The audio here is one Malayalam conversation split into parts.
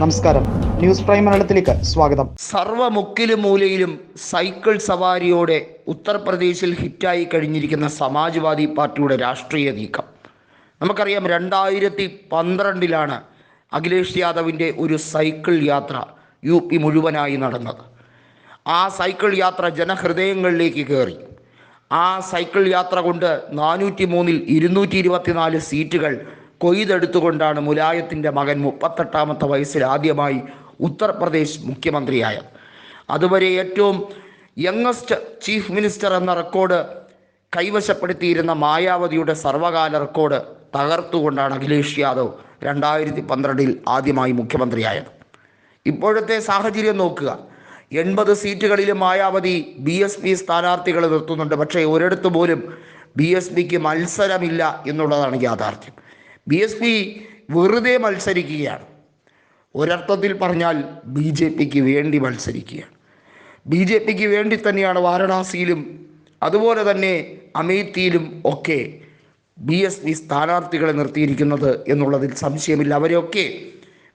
നമസ്കാരം. ന്യൂസ് പ്രൈം മലയാളത്തിലേക്ക് സ്വാഗതം. സർവമുക്കിലും മൂലയിലും സൈക്കിൾ സവാരിയോടെ ഉത്തർപ്രദേശിൽ ഹിറ്റായി കഴിഞ്ഞിരിക്കുന്ന സമാജ്വാദി പാർട്ടിയുടെ രാഷ്ട്രീയ നീക്കം. നമുക്കറിയാം രണ്ടായിരത്തി പന്ത്രണ്ടിലാണ് അഖിലേഷ് യാദവിന്റെ ഒരു സൈക്കിൾ യാത്ര യു പി മുഴുവനായി നടന്നത്. ആ സൈക്കിൾ യാത്ര ജനഹൃദയങ്ങളിലേക്ക് കയറി. ആ സൈക്കിൾ യാത്ര കൊണ്ട് നാനൂറ്റി മൂന്നിൽ ഇരുന്നൂറ്റി ഇരുപത്തിനാല് സീറ്റുകൾ കൊയ്തെടുത്തുകൊണ്ടാണ് മുലായത്തിന്റെ മകൻ മുപ്പത്തെട്ടാമത്തെ വയസ്സിൽ ആദ്യമായി ഉത്തർപ്രദേശ് മുഖ്യമന്ത്രിയായത്. അതുവരെ ഏറ്റവും യങ്ങസ്റ്റ് ചീഫ് മിനിസ്റ്റർ എന്ന റെക്കോർഡ് കൈവശപ്പെടുത്തിയിരുന്ന മായാവതിയുടെ സർവകാല റെക്കോർഡ് തകർത്തുകൊണ്ടാണ് അഖിലേഷ് യാദവ് രണ്ടായിരത്തി പന്ത്രണ്ടിൽ ആദ്യമായി മുഖ്യമന്ത്രിയായത്. ഇപ്പോഴത്തെ സാഹചര്യം നോക്കുക. എൺപത് സീറ്റുകളിലും മായാവതി ബി എസ് പി സ്ഥാനാർത്ഥികളെ നിർത്തുന്നുണ്ട്. പക്ഷേ ഒരിടത്തു പോലും ബി എസ് പിക്ക് മത്സരമില്ല എന്നുള്ളതാണ് യാഥാർത്ഥ്യം. ബി എസ് പി വെറുതെ മത്സരിക്കുകയാണ്. ഒരർത്ഥത്തിൽ പറഞ്ഞാൽ ബി ജെ പിക്ക് വേണ്ടി മത്സരിക്കുകയാണ്. ബി ജെ പിക്ക് വേണ്ടി തന്നെയാണ് വാരണാസിയിലും അതുപോലെ തന്നെ അമേത്തിയിലും ഒക്കെ ബി എസ് പി സ്ഥാനാർത്ഥികളെ നിർത്തിയിരിക്കുന്നത് എന്നുള്ളതിൽ സംശയമില്ല. അവരെയൊക്കെ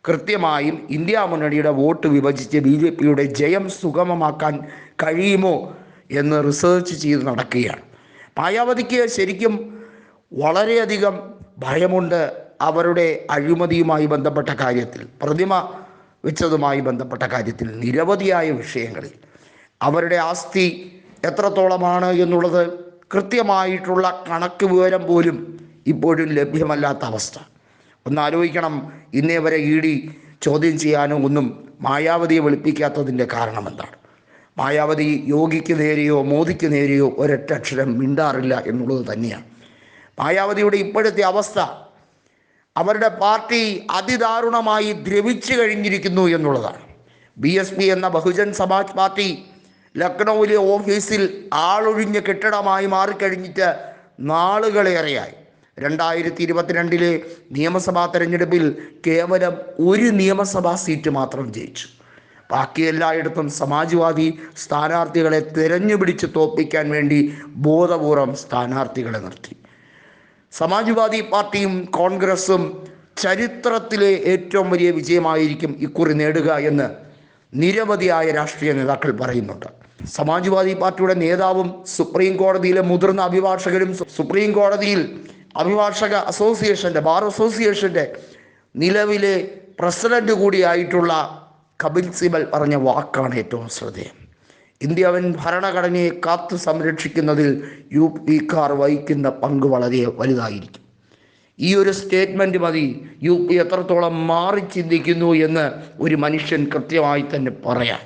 കൃത്യമായും ഇന്ത്യ മുന്നണിയുടെ വോട്ട് വിഭജിച്ച് ബി ജെ പിയുടെ ജയം സുഗമമാക്കാൻ കഴിയുമോ എന്ന് റിസർച്ച് ചെയ്ത് നടക്കുകയാണ്. മായാവതിക്ക് ശരിക്കും വളരെയധികം ഭയമുണ്ട് അവരുടെ അഴിമതിയുമായി ബന്ധപ്പെട്ട കാര്യത്തിൽ പ്രതിമ വെച്ചതുമായി ബന്ധപ്പെട്ട കാര്യത്തിൽ നിരവധിയായ വിഷയങ്ങളിൽ. അവരുടെ ആസ്തി എത്രത്തോളമാണ് എന്നുള്ളത് കൃത്യമായിട്ടുള്ള കണക്ക് വിവരം പോലും ഇപ്പോഴും ലഭ്യമല്ലാത്ത അവസ്ഥ. ഒന്ന് ആലോചിക്കണം ഇന്നേ വരെ ഇ ഡി ചോദ്യം ചെയ്യാനോ ഒന്നും മായാവതിയെ വെളുപ്പിക്കാത്തതിന്റെ കാരണം എന്താണ് മായാവതി യോഗിക്ക് നേരെയോ മോദിക്ക് നേരെയോ ഒരൊറ്റ അക്ഷരം മിണ്ടാറില്ല എന്നുള്ളത് തന്നെയാണ്. മായാവതിയുടെ ഇപ്പോഴത്തെ അവസ്ഥ അവരുടെ പാർട്ടി അതിദാരുണമായി ദ്രവിച്ചു കഴിഞ്ഞിരിക്കുന്നു എന്നുള്ളതാണ്. ബി എസ് പി എന്ന ബഹുജൻ സമാജ് പാർട്ടി ലക്നൌവിലെ ഓഫീസിൽ ആളൊഴിഞ്ഞ കെട്ടിടമായി മാറിക്കഴിഞ്ഞിട്ട് നാളുകളേറെയായി. രണ്ടായിരത്തി ഇരുപത്തിരണ്ടിലെ നിയമസഭാ തെരഞ്ഞെടുപ്പിൽ കേവലം ഒരു നിയമസഭാ സീറ്റ് മാത്രം ജയിച്ചു. ബാക്കി എല്ലായിടത്തും സമാജ്വാദി സ്ഥാനാർത്ഥികളെ തിരഞ്ഞുപിടിച്ച് തോപ്പിക്കാൻ വേണ്ടി ബോധപൂർവം സ്ഥാനാർത്ഥികളെ നിർത്തി. സമാജ്വാദി പാർട്ടിയും കോൺഗ്രസും ചരിത്രത്തിലെ ഏറ്റവും വലിയ വിജയമായിരിക്കും ഇക്കുറി നേടുക എന്ന് നിരവധിയായ രാഷ്ട്രീയ നേതാക്കൾ പറയുന്നുണ്ട്. സമാജ്വാദി പാർട്ടിയുടെ നേതാവും സുപ്രീം കോടതിയിലെ മുതിർന്ന അഭിഭാഷകരും സുപ്രീം കോടതിയിൽ അഭിഭാഷക അസോസിയേഷന്റെ ബാർ അസോസിയേഷന്റെ നിലവിലെ പ്രസിഡന്റ് കൂടിയായിട്ടുള്ള കപിൽ സിബൽ പറഞ്ഞ വാക്കാണ് ഏറ്റവും ശ്രദ്ധേയം. ഇന്ത്യൻ ഭരണഘടനയെ കാത്തു സംരക്ഷിക്കുന്നതിൽ യു കാർ വഹിക്കുന്ന പങ്ക് വളരെ വലുതായിരിക്കും. ഈ ഒരു സ്റ്റേറ്റ്മെന്റ് മതി. യു പി എത്രത്തോളം മാറി ചിന്തിക്കുന്നു എന്ന് ഒരു മനുഷ്യൻ കൃത്യമായി തന്നെ പറയാൻ